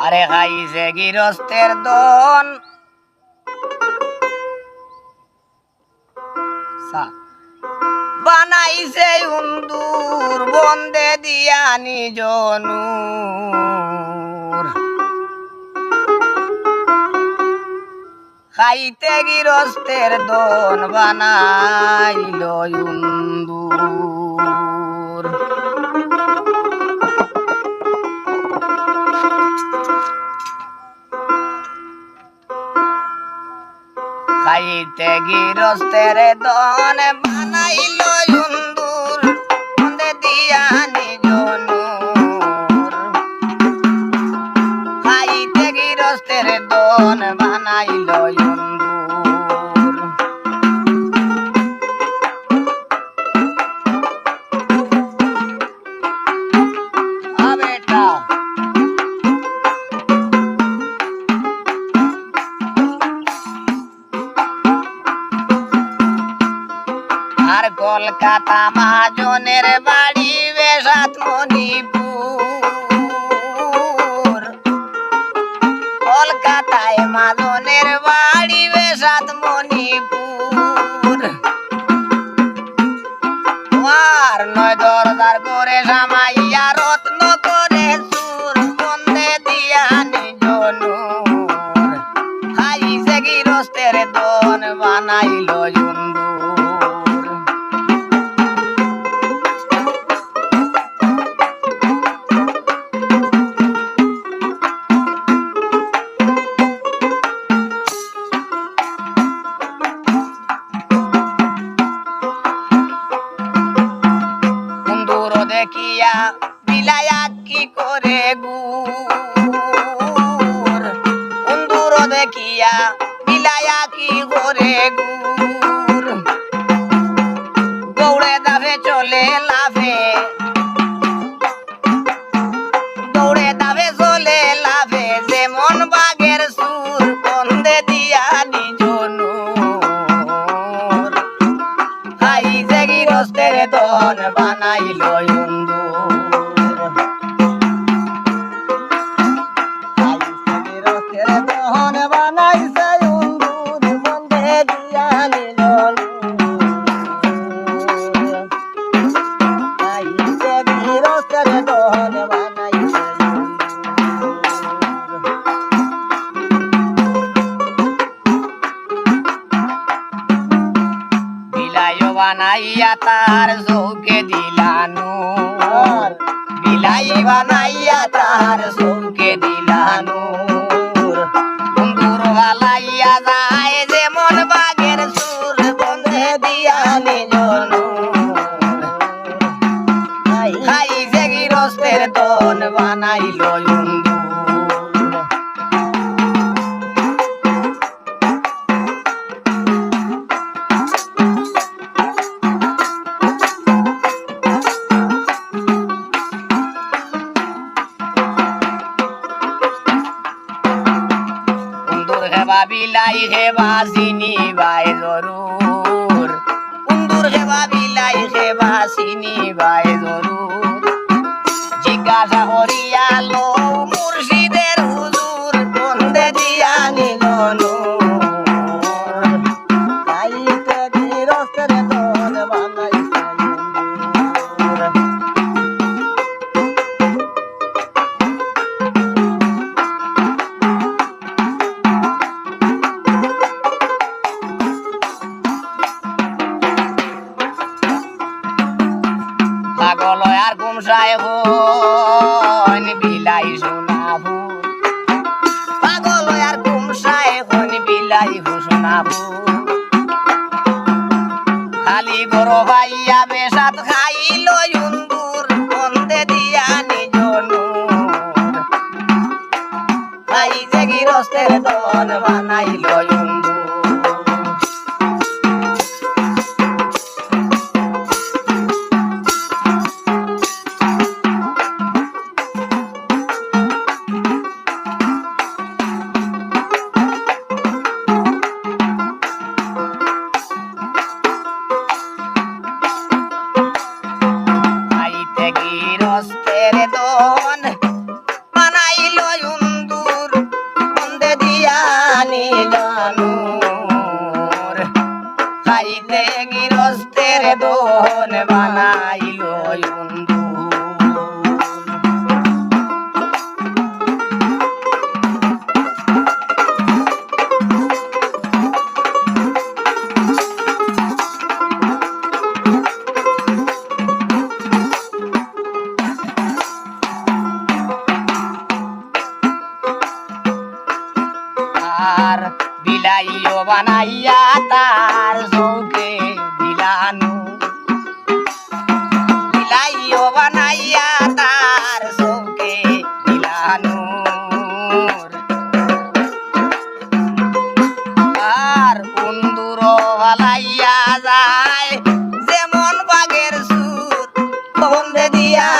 আরে খাইছে গিরস্তের দন। বানাইছে উন্দুর বন্দে দিয়া নিজনুর খাইতে গিরস্তের দন বানাইল উন্দুর খাইতে গিরস্তের দন বানাইল কলকাতা মহাজনের বাড়ি বেশাত মণিপুর। কলকাতায় মাজনের বাড়ি বেশাত মণিপুর। আর নয় দরদার করে সামাইয়া বিলায়া কি করে গুর বিলায়া কি করে গুর দৌড়ে দাবে চলে লাভে বিলাইও বানাইয়া তার চৌকে দিলানু। বিলাই বানাইয়া তার চৌকে দিলানু। কুন্দুর বালাইয়া যায় যেমন বাগের সুর বন্ধে দিয়া নিজনু। খাই যে গিরস্তের দন বানাইল। হেবা বিলাই হেবা চিনি বাই জরুর। কুন্দুর হেবা বিলাই হেবা চিনি বাই জরুর। জিজ্ঞাসা করিয়া লো মুর্শিদের হুজুর, বন্দে দিয়া নিলনু খাইতে গিরস্তের দন বানাইছে গুমসায় হন বিলাই শোনাবু পাগল আর গুমসায় হন বিলাই শোনাবু খালি গরো ভাইয়া বেসাত খাইল ইন্দুর, বন্দে দিয়া নিজনুর খাই যে গিরস্তের দন বানাইল ইন্দুর। হইতে গিরস্তের দোহন বানাইল বন্ধু। আর বিলাইও বানাইয়া তার চৌকে দিলানু। বিলাইও বানাইয়া তার চৌকে দিলানু। আর কুন্দুর ভালাইয়া যায়, যেমন বাগের সুর বন্ধে দিয়া